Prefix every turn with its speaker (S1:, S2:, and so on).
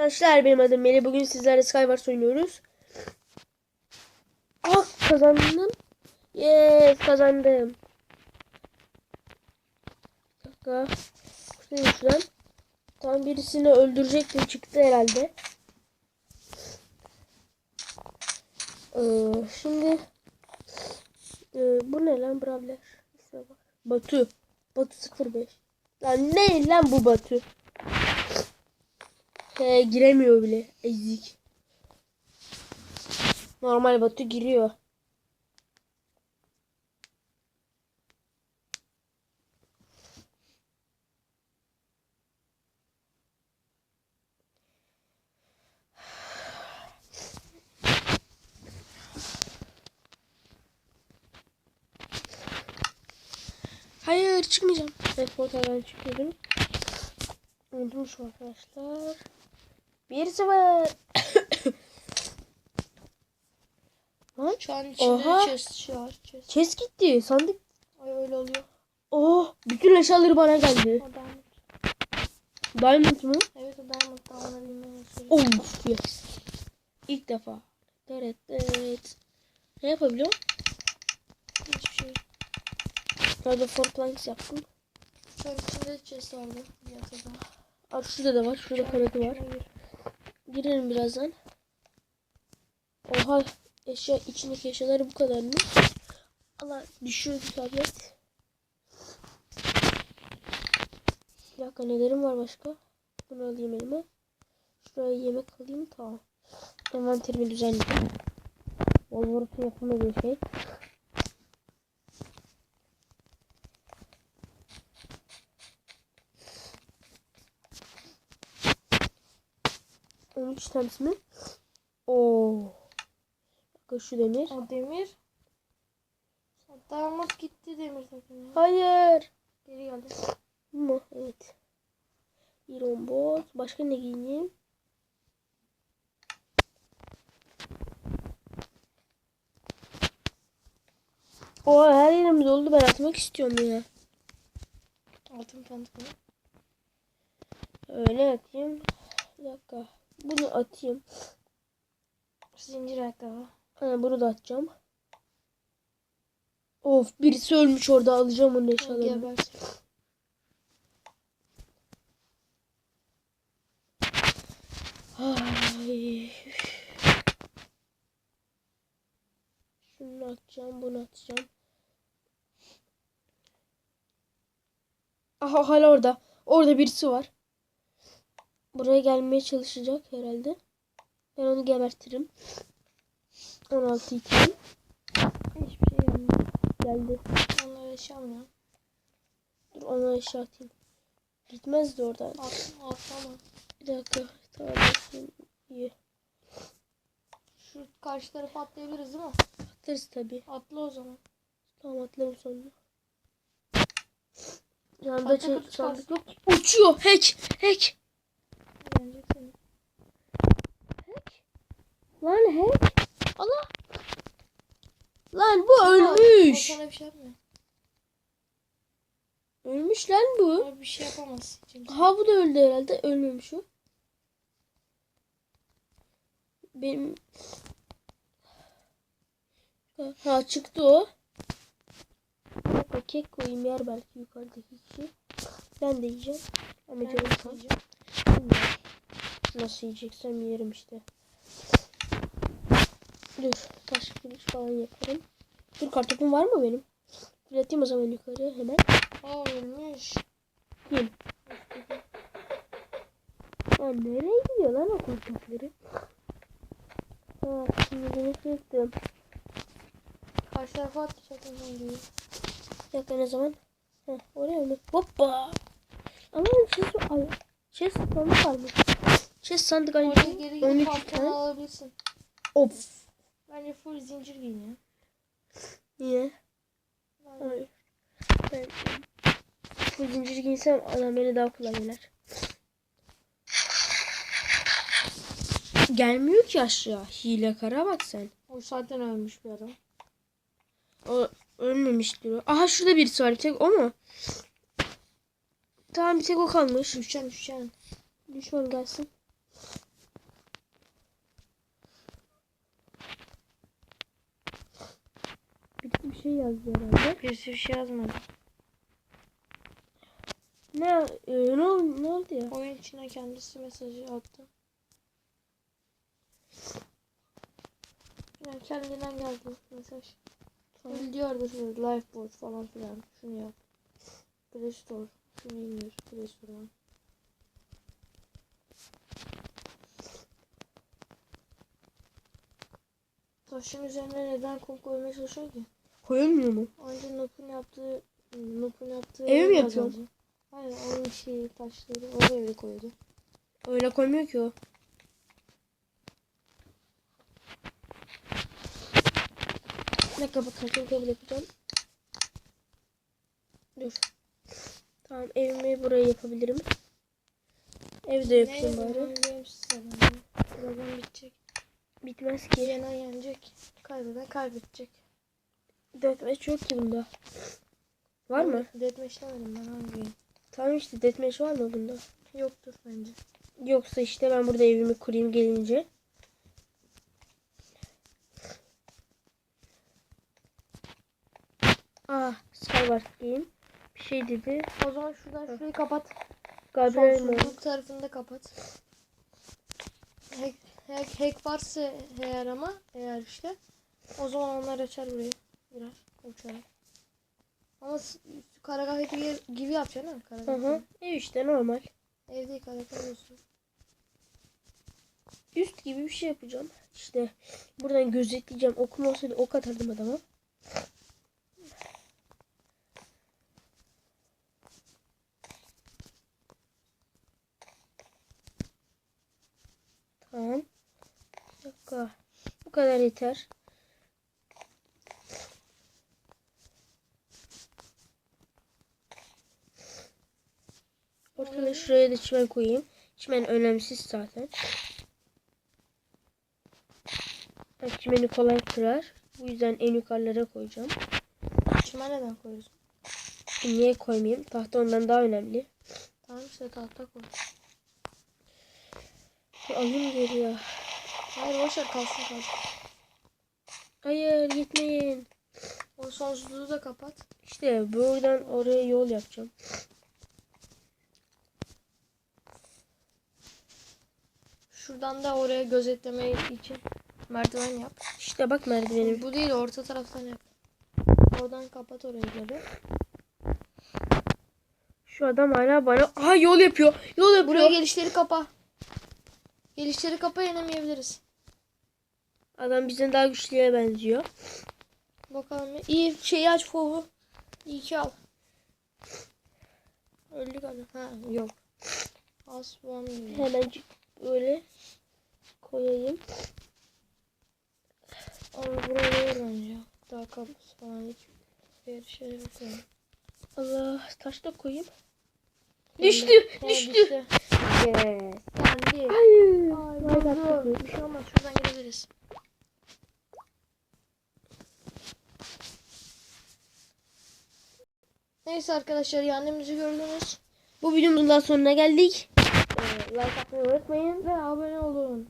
S1: Arkadaşlar benim adım Melih. Bugün sizlerle Skywars oynuyoruz. Ah kazandım. Yes kazandım. Bir dakika. Şuradan. Tam birisini öldürecektim. Çıktı herhalde. Ee, şimdi ee, bu ne lan bak. Batu. Batu 05. Lan ne lan bu Batu? He, giremiyor bile. Ezik. Normal Batu giriyor. Hayır çıkmayacağım. Evet portaldan çıkıyorum. Unuttum şu arkadaşlar. Bir sıfır. Lan
S2: Şu an içinde
S1: Oha.
S2: chest var. Chest.
S1: chest gitti. Sandık.
S2: Ay öyle oluyor.
S1: Oh bütün eşyaları bana geldi.
S2: O diamond.
S1: Diamond mı?
S2: Evet o diamond da onu bilmem nasıl.
S1: Of yes. İlk defa. Evet evet. Ne yapabiliyorum?
S2: Hiçbir şey.
S1: Orada four planks yaptım.
S2: Şu an içinde chest vardı. Bir yatada.
S1: Aa, şurada da var. Şurada kanadı var.
S2: Hayır.
S1: Girelim birazdan. Oha eşya içindeki eşyaları bu kadar mı? Allah düşüyordu tablet. Bir dakika nelerim var başka? Bunu alayım elime. Şuraya yemek alayım tamam. Envanterimi düzenledim. Wolverine yapamadığı şey. On üç tanesi mi? Oo. Dakika şu demir.
S2: O demir. Diamond gitti demir takım ya.
S1: Hayır.
S2: Geri geldi.
S1: Mu? Evet. İron bot. Başka ne giyeyim? O her yerimiz oldu. Ben atmak istiyorum ya.
S2: Altın pantolon.
S1: Öyle atayım. Bir dakika. Bunu atayım.
S2: Zincir ayakkabı.
S1: Ha, bunu da atacağım. Of birisi ölmüş orada alacağım onun eşyalarını. Ay. Şunu atacağım, bunu atacağım. Aha hala orada. Orada birisi var. Buraya gelmeye çalışacak herhalde. Ben onu gebertirim. 16 item.
S2: Hiçbir şey gelmedi.
S1: Geldi.
S2: Onları yaşamıyor.
S1: Dur ona eşya atayım. Gitmezdi oradan.
S2: At, atlama.
S1: Bir dakika. Tamam. İyi.
S2: Şu karşı tarafa atlayabiliriz değil mi?
S1: Atarız tabii.
S2: Atla o zaman.
S1: Tamam atlarım sonra. Yanında
S2: sandık
S1: yok. Uçuyor. Hack. Hack.
S2: Yenecek seni.
S1: Lan hack. Allah. Lan bu ölmüş.
S2: sana bir şey yapmıyor.
S1: Ölmüş lan bu.
S2: Abi bir şey yapamaz. Kimse.
S1: Ha bu da öldü herhalde. Ölmemiş o. Benim Ha çıktı o. Dakika, kek koyayım yer belki yukarıdaki kişi. Ben de yiyeceğim. Ama canım. Nasıl yiyeceksem yerim işte. Taş kılıç falan yaparım. Dur kartopum var mı benim? Fırlatayım o zaman yukarı hemen.
S2: Ölmüş.
S1: Yiyeyim. Lan nereye gidiyor lan o kartopları? Ha şimdi bunu kırdım.
S2: Karşı tarafa diyor.
S1: Bir dakika ne zaman? Heh, oraya mı? Hoppa. Ama chest al. Chest sandık almış. Chest sandık
S2: Oraya
S1: almış.
S2: geri gidip
S1: 13
S2: pantolon
S1: tane.
S2: alabilirsin.
S1: Of.
S2: Bence full zincir giyin ya.
S1: Niye? Hayır. Ben bu zincir giysem adam beni daha kolay yener. Gelmiyor ki aşağı. Hile kara bak sen.
S2: O zaten ölmüş bir adam.
S1: O ölmemiştir o. Aha şurada birisi var. Bir tek o mu? Tamam bir tek o kalmış.
S2: Düşeceksin düşeceksin.
S1: Düşman gelsin. Şey yazdı herhalde.
S2: Birisi bir şey yazmadı.
S1: Ne e, ne, oldu, ne oldu ya?
S2: Oyun içine kendisi mesajı attı. Yani kendinden geldi mesaj. Tamam. Diyordu şöyle Lifeboat falan filan. Şunu yap. Play Store. Şunu indir. Play Store'dan. Taşın üzerine neden kum koymaya çalışıyor ki?
S1: Koyulmuyor mu?
S2: Önce Nop'un yaptığı Nop'un yaptığı
S1: Evi mi yapıyorsun?
S2: Hayır onun şeyi taşları oraya öyle koydu.
S1: Öyle koymuyor ki o. Ne dakika kartonu kabul yapacağım. Dur. Tamam evimi buraya yapabilirim. Evde yapayım bari.
S2: Birazdan bitecek.
S1: Bitmez ki.
S2: Yenen yenecek. Kaybeden kaybedecek.
S1: Deathmatch yok ki bunda. Var mı?
S2: Deathmatch demedim ben hangi oyun?
S1: Tamam işte deathmatch var mı bunda?
S2: Yoktur bence.
S1: Yoksa işte ben burada evimi kurayım gelince. Ah, Skyward Game. Bir şey dedi.
S2: O zaman şuradan şurayı kapat.
S1: Gabriel?
S2: Sonsuzluk tarafını da kapat. Hack, hack, hack varsa eğer ama eğer işte o zaman onlar açar burayı. Birer uçarak. Ama karagah gibi, gibi yapacaksın
S1: Hı
S2: karagah.
S1: hı.
S2: gibi.
S1: Ev işte normal.
S2: Evde karagah olsun.
S1: Üst gibi bir şey yapacağım. İşte buradan gözetleyeceğim. Okum olsaydı ok atardım adama. Tamam. Bir dakika. Bu kadar yeter. Ortada şuraya da çimen koyayım. Çimen önemsiz zaten. Bak çimeni kolay kırar. Bu yüzden en yukarılara koyacağım.
S2: Çimen neden koyuyorsun?
S1: Niye koymayayım? Tahta ondan daha önemli.
S2: Tamam işte tahta koy.
S1: Alayım geri ya.
S2: Hayır boşver kalsın kalsın.
S1: Hayır gitmeyin.
S2: O sonsuzluğu da kapat.
S1: İşte buradan oraya yol yapacağım.
S2: Şuradan da oraya gözetleme için merdiven yap.
S1: İşte bak merdivenim.
S2: Bu değil orta taraftan yap. Oradan kapat orayı böyle.
S1: Şu adam hala bana... Aha yol yapıyor. Yol yapıyor.
S2: Buraya gelişleri kapa. Gelişleri kapa yenemeyebiliriz.
S1: Adam bizden daha güçlüye benziyor.
S2: Bakalım. İyi şeyi aç fovu. İyi ki al. Öldü galiba. Ha yok. As one diyor.
S1: Hemencik böyle koyayım.
S2: Buraya ver bence. Daha kapısı falan hiç bir şey yok.
S1: Allah taş da koyayım. Düştü. Düştü.
S2: düştü.
S1: Yes. Hayır.
S2: Ay. Bir şey olmaz. Şuradan gidebiliriz. Neyse arkadaşlar annemizi gördünüz.
S1: Bu videomuzun daha sonuna geldik. Ee, like atmayı unutmayın.
S2: Ve abone olun.